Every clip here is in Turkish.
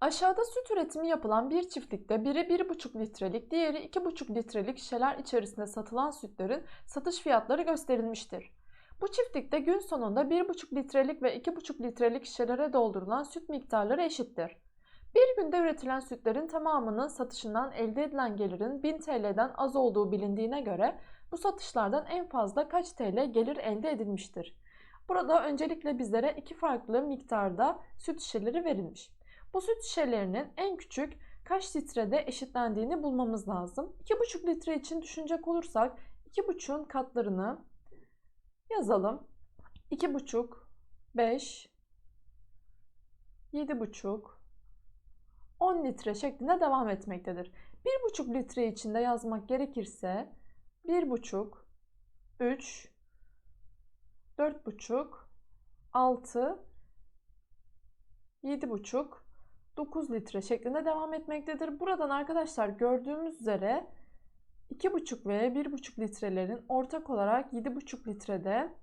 Aşağıda süt üretimi yapılan bir çiftlikte biri 1,5 litrelik, diğeri 2,5 litrelik şişeler içerisinde satılan sütlerin satış fiyatları gösterilmiştir. Bu çiftlikte gün sonunda 1,5 litrelik ve 2,5 litrelik şişelere doldurulan süt miktarları eşittir. Bir günde üretilen sütlerin tamamının satışından elde edilen gelirin 1000 TL'den az olduğu bilindiğine göre bu satışlardan en fazla kaç TL gelir elde edilmiştir? Burada öncelikle bizlere iki farklı miktarda süt şişeleri verilmiş. Bu süt şişelerinin en küçük kaç litrede eşitlendiğini bulmamız lazım. 2,5 litre için düşünecek olursak 2,5'un katlarını yazalım. 2,5, 5, 7,5, 10 litre şeklinde devam etmektedir. 1,5 litre içinde yazmak gerekirse 1,5, 3, 4,5, 6, 7,5, 9 litre şeklinde devam etmektedir. Buradan arkadaşlar gördüğümüz üzere 2,5 ve 1,5 litrelerin ortak olarak 7,5 litrede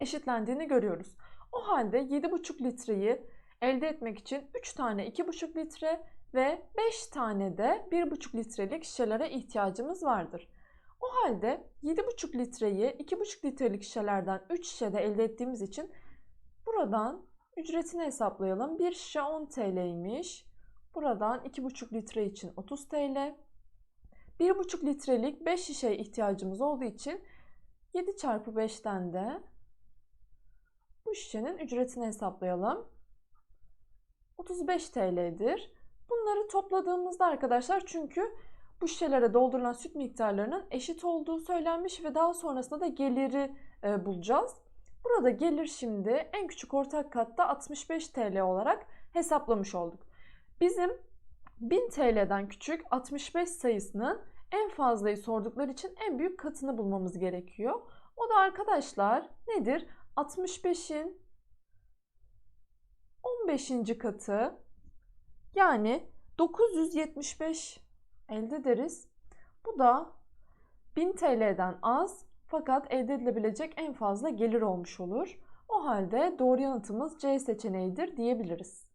eşitlendiğini görüyoruz. O halde 7,5 litreyi elde etmek için 3 tane 2,5 litre ve 5 tane de 1,5 litrelik şişelere ihtiyacımız vardır. O halde 7,5 litreyi 2,5 litrelik şişelerden 3 şişede elde ettiğimiz için buradan ücretini hesaplayalım. Bir şişe 10 TL'ymiş. Buradan 2,5 litre için 30 TL. 1,5 litrelik 5 şişeye ihtiyacımız olduğu için 7 çarpı 5'ten de bu şişenin ücretini hesaplayalım. 35 TL'dir. Bunları topladığımızda arkadaşlar çünkü bu şişelere doldurulan süt miktarlarının eşit olduğu söylenmiş ve daha sonrasında da geliri e, bulacağız. Burada gelir şimdi en küçük ortak katta 65 TL olarak hesaplamış olduk. Bizim 1000 TL'den küçük 65 sayısının en fazlayı sordukları için en büyük katını bulmamız gerekiyor. O da arkadaşlar nedir? 65'in 15. katı yani 975 elde ederiz. Bu da 1000 TL'den az fakat elde edilebilecek en fazla gelir olmuş olur. O halde doğru yanıtımız C seçeneğidir diyebiliriz.